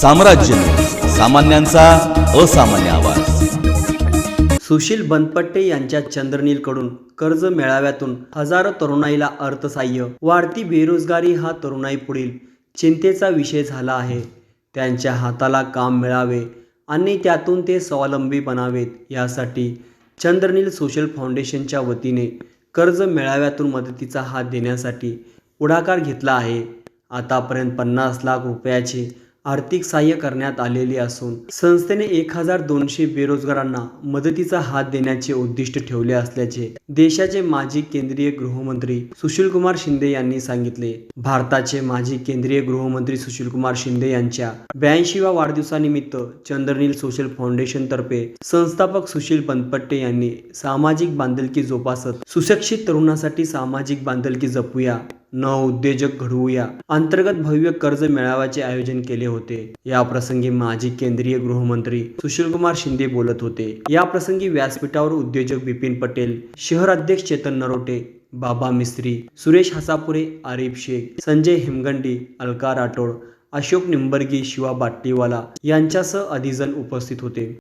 साम्राज्य. सामान्यांचा असामान्य आवाज. सुशील बनपट्टे यांच्या चंद्रनीलकडून कर्ज मेळाव्यातून हजारो तरुणाईला अर्थसाह्य वाढती बेरोजगारी हा तरुणाई पुढील चिंतेचा विषय झाला आहे. त्यांच्या हाताला काम मिळावे आणि त्यातून ते स्वावलंबी बनावेत. यासाठी चंद्रनील सोशल फाउंडेशनच्या वतीने कर्ज मेळाव्यातून मदतीचा हात देण्यासाठी पुढाकार घेतला आहे. आतापर्यंत पन्नास लाख रुपयाचे आर्थिक सहाय्य करण्यात आलेले असून संस्थेने एक हजार दोनशे बेरोजगारांना मदतीचा हात देण्याचे उद्दिष्ट ठेवले असल्याचे देशाचे माजी केंद्रीय गृहमंत्री सुशीलकुमार शिंदे यांनी सांगितले. भारताचे माजी केंद्रीय गृहमंत्री सुशीलकुमार शिंदे यांच्या ब्याऐंशीव्या वाढदिवसानिमित्त चंद्रनील सोशल फाउंडेशन तर्फे संस्थापक सुशील बनपट्टे यांनी सामाजिक बांधिलकी जोपासत सुशिक्षित तरुणासाठी सामाजिक बांधिलकी जपूया नवउद्योजक घडवूया. अंतर्गत भव्य कर्ज मेळाव्याचे आयोजन केले होते. या प्रसंगी माजी केंद्रीय गृहमंत्री सुशीलकुमार शिंदे बोलत होते. या प्रसंगी व्यासपीठावर उद्योजक बिपिन पटेल शहर अध्यक्ष चेतन नरोटे बाबा मिस्त्री सुरेश हसापुरे आरिफ शेख संजय हिमगंडी अलका राठोड अशोक निंबर्गी शिवा बाट्टीवाला यांच्यासह अधिजन उपस्थित होते.